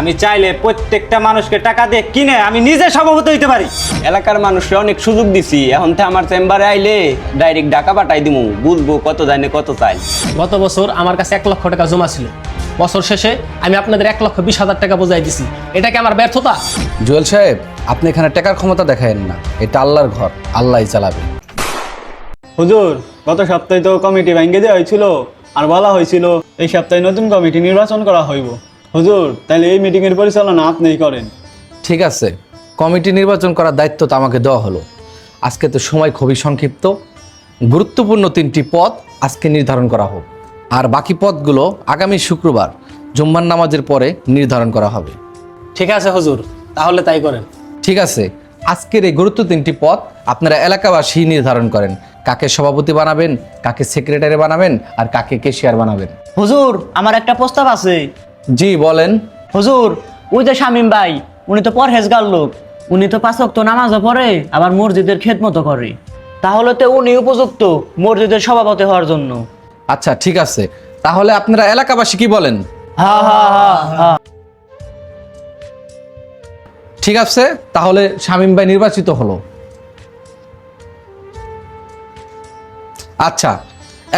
আমি চাইলে প্রত্যেকটা মানুষকে টাকা দিয়ে কিনে আমি নিজে সভাপতি হইতে পারি। এলাকার মানুষকে অনেক সুযোগ দিছি এখন থেকে আমার চেম্বারে আইলে ডাইরেক্ট ডাকা পাঠাই দিমু বুঝব কত জানে কত চাই। গত বছর আমার কাছে এক লক্ষ টাকা জমা ছিল। বছর শেষে আমি আপনাদের এক লক্ষ বিশ হাজার টাকা বোঝাই দিছি। এটা কি আমার ব্যর্থতা? জুয়েল সাহেব আপনি এখানে টাকার ক্ষমতা দেখায়েন না। এটা আল্লাহর ঘর আল্লাহই চালাবে। হুজুর গত সপ্তাহে তো কমিটি ভেঙে দেওয়া হয়েছিল আর বলা হয়েছিল এই সপ্তাহে নতুন কমিটি নির্বাচন করা হইব। হুজুর তাহলে এই মিটিং এর পরিচালনা আপনিই করেন। ঠিক আছে। কমিটি নির্বাচন করার দায়িত্ব তো আমাকে দেওয়া হলো। আজকে তো সময় খুবই সংক্ষিপ্ত। গুরুত্বপূর্ণ তিনটি পদ আজকে নির্ধারণ করা হোক। আর বাকি পদগুলো আগামী শুক্রবার জুম্মার নামাজের পরে নির্ধারণ করা হবে। ঠিক আছে হুজুর তাহলে তাই করেন। ঠিক আছে। আজকের এই গুরুত্ব তিনটি পদ আপনারা এলাকাবাসী নির্ধারণ করেন। কাকে সভাপতি বানাবেন কাকে সেক্রেটারি বানাবেন আর কাকে কেশিয়ার বানাবেন। হুজুর আমার একটা প্রস্তাব আছে। জি বলেন। হুজুর ওই যে শামিম ভাই উনি তো পরহেজগার লোক। উনি তো পাঁচক তো নামাজও পড়ে আবার মসজিদের খেদমতো করে। তাহলে তো উনি উপযুক্ত মসজিদের সভাপতি হওয়ার জন্য। আচ্ছা ঠিক আছে। তাহলে আপনারা এলাকাবাসী কি বলেন? হা হা হা হা। ঠিক আছে তাহলে শামীম ভাই নির্বাচিত হলো। আচ্ছা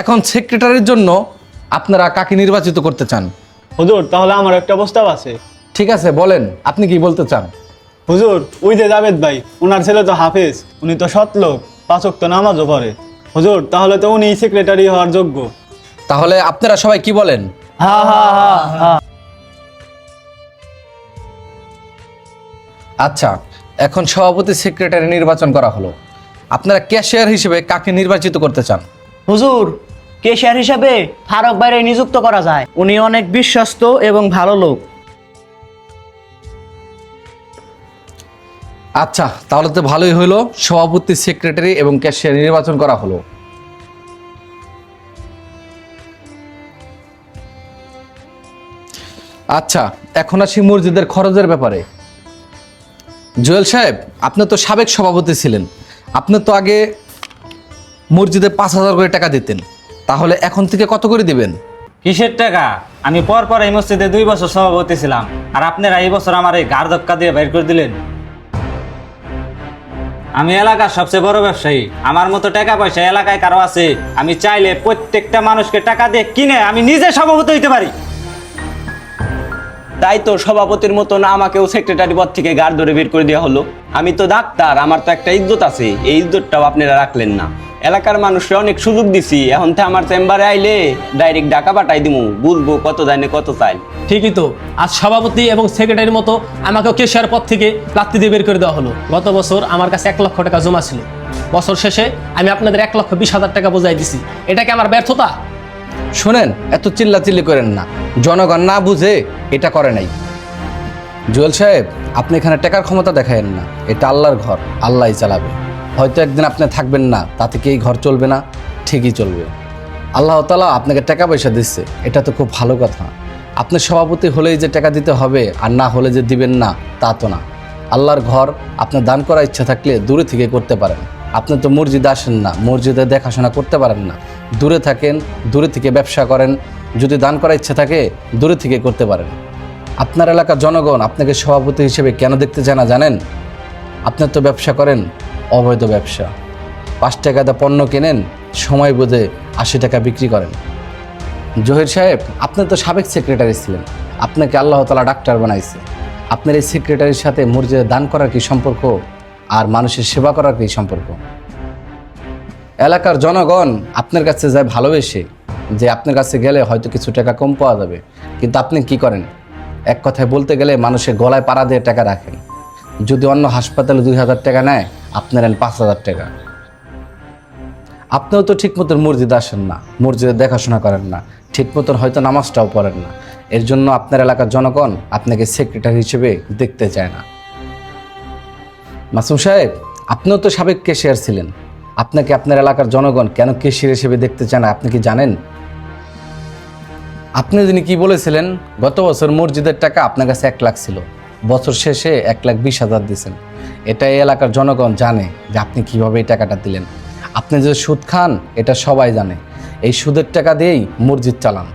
এখন সেক্রেটারির জন্য আপনারা কাকে নির্বাচিত করতে চান? হুজুর তাহলে আমার একটা প্রস্তাব আছে। ঠিক আছে বলেন আপনি কি বলতে চান? হুজুর ওই যে জাবেদ ভাই ওনার ছেলে তো হাফেজ উনি তো সৎ লোক পাঁচক তো নামাজও পড়ে। হুজুর তাহলে তো উনি সেক্রেটারি হওয়ার যোগ্য। তাহলে আপনারা সবাই কি বলেন? হা হা হা হা। আচ্ছা এখন সভাপতি সেক্রেটারি নির্বাচন করা হলো। আপনারা ক্যাশিয়ার হিসেবে কাকে নির্বাচিত করতে চান? হুজুর কেশিয়ার হিসাবে ফারুক বাইরে নিযুক্ত করা যায়। উনি অনেক বিশ্বস্ত এবং ভালো লোক। আচ্ছা তাহলে তো ভালোই হলো। সভাপতি, সেক্রেটারি এবং ক্যাশিয়ার নির্বাচন করা হলো। আচ্ছা এখন আসি মসজিদের খরচের ব্যাপারে। জুয়েল সাহেব, আপনি তো সাবেক সভাপতি ছিলেন। আপনি তো আগে মসজিদে পাঁচ হাজার করে টাকা দিতেন। তাহলে এখন থেকে কত করে দিবেন? কিসের টাকা? আমি পর পর এই মসজিদে দুই বছর সভাপতি ছিলাম। আর আপনারা এই বছর আমার এই গার ধক্কা দিয়ে বের করে দিলেন। আমি এলাকার সবচেয়ে বড় ব্যবসায়ী। আমার মতো টাকা পয়সা এলাকায় কারও আছে, আমি চাইলে প্রত্যেকটা মানুষকে টাকা দিয়ে কিনে আমি নিজে সভাপতি হইতে পারি। তাই তো সভাপতির মতন আমাকেও সেক্রেটারি পদ থেকে গার্ড ধরে বের করে দেওয়া হলো। আমি তো ডাক্তার, আমার তো একটা ইজ্জত আছে। এই ইজ্জতটাও আপনারা রাখলেন না। এলাকার মানুষরা অনেক সুযোগ দিছি। এখন তো আমার চেম্বারে আইলে ডাইরেক্ট ডাকা পাঠাই দিমু। বুঝব কত জানে কত চাই ঠিকই তো। আজ সভাপতি এবং সেক্রেটারির মতো আমাকে কেশিয়ার পদ থেকে লাত্তি দিয়ে বের করে দেওয়া হলো। গত বছর আমার কাছে এক লক্ষ টাকা জমা ছিল। বছর শেষে আমি আপনাদের এক লক্ষ বিশ হাজার টাকা বোঝাই দিছি। এটা কি আমার ব্যর্থতা? শোনেন, এত চিল্লাচিল্লি করেন না। জনগণ না বুঝে এটা করে নাই। জুয়েল সাহেব, আপনি এখানে টাকার ক্ষমতা দেখায়েন না। এটা আল্লাহর ঘর, আল্লাহই চালাবে। হয়তো একদিন আপনি থাকবেন না, তাতে কি এই ঘর চলবে না? ঠিকই চলবে। আল্লাহ তালা আপনাকে টাকা পয়সা দিচ্ছে, এটা তো খুব ভালো কথা। আপনি সভাপতি হলেই যে টাকা দিতে হবে, আর না হলে যে দিবেন না, তা তো না। আল্লাহর ঘর আপনার দান করার ইচ্ছা থাকলে দূরে থেকে করতে পারেন। আপনি তো মসজিদে আসেন না, মসজিদে দেখাশোনা করতে পারেন না। দূরে থাকেন, দূরে থেকে ব্যবসা করেন, যদি দান করার ইচ্ছা থাকে, দূরে থেকে করতে পারেন। আপনার এলাকার জনগণ আপনাকে সভাপতি হিসেবে কেন দেখতে চায় না জানেন? আপনার তো ব্যবসা করেন, অবৈধ ব্যবসা। পাঁচ টাকাতে পণ্য কেনেন, সময় বোধে আশি টাকা বিক্রি করেন। জহির সাহেব, আপনি তো সাবেক সেক্রেটারি ছিলেন। আপনাকে আল্লাহ তালা ডাক্তার বানাইছে। আপনার এই সেক্রেটারির সাথে মসজিদে দান করার কি সম্পর্ক? আর মানুষের সেবা করার কি সম্পর্ক। এলাকার জনগণ আপনার কাছে যায় ভালোবেসে যে আপনার কাছে গেলে হয়তো কিছু টাকা কম পাওয়া যাবে। কিন্তু আপনি কি করেন? এক কথায় বলতে গেলে মানুষের গলায় পাড়া দিয়ে টাকা রাখেন। যদি অন্য হাসপাতালে দুই হাজার টাকা নেয়, আপনার নেন পাঁচ হাজার টাকা। আপনিও তো ঠিক মতন মসজিদে আসেন না, মসজিদে দেখাশোনা করেন না ঠিক মতন হয়তো নামাজটাও পড়েন না। এর জন্য আপনার এলাকার জনগণ আপনাকে সেক্রেটারি হিসেবে দেখতে চায় না। মাসুম সাহেব, আপনিও তো সাবেক কেশিয়ার ছিলেন। আপনাকে আপনার এলাকার জনগণ কেন কেশিয়ার হিসেবে দেখতে চায় না, আপনি কি জানেন? আপনি যিনি কি বলেছিলেন, গত বছর মসজিদের টাকা আপনার কাছে এক লাখ ছিল, বছর শেষে এক লাখ বিশ হাজার দিয়েছেন। এটা এই এলাকার জনগণ জানে যে আপনি কীভাবে এই টাকাটা দিলেন। আপনি যে সুদ খান, এটা সবাই জানে। এই সুদের টাকা দিয়েই মসজিদ চালান।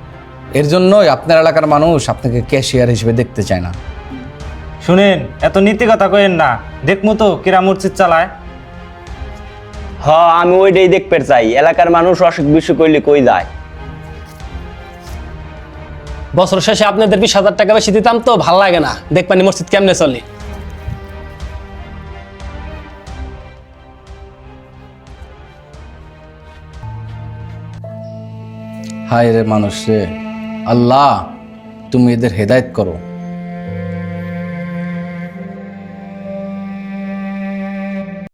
এর জন্যই আপনার এলাকার মানুষ আপনাকে ক্যাশিয়ার হিসেবে দেখতে চায় না। শুনেন এত নীতি কথা কইেন না। দেখমু তো কিরা মসজিদ চালায়। হ আমি ওইটাই দেখতে চাই। এলাকার মানুষ অসুখ বিসুখ করলে কই যায়? বছর শেষে আপনাদের বিশ হাজার টাকা বেশি দিতাম তো ভালো লাগে না। দেখবানি মসজিদ কেমনে চলে। হায় রে মানুষ রে আল্লাহ তুমি এদের হেদায়েত করো।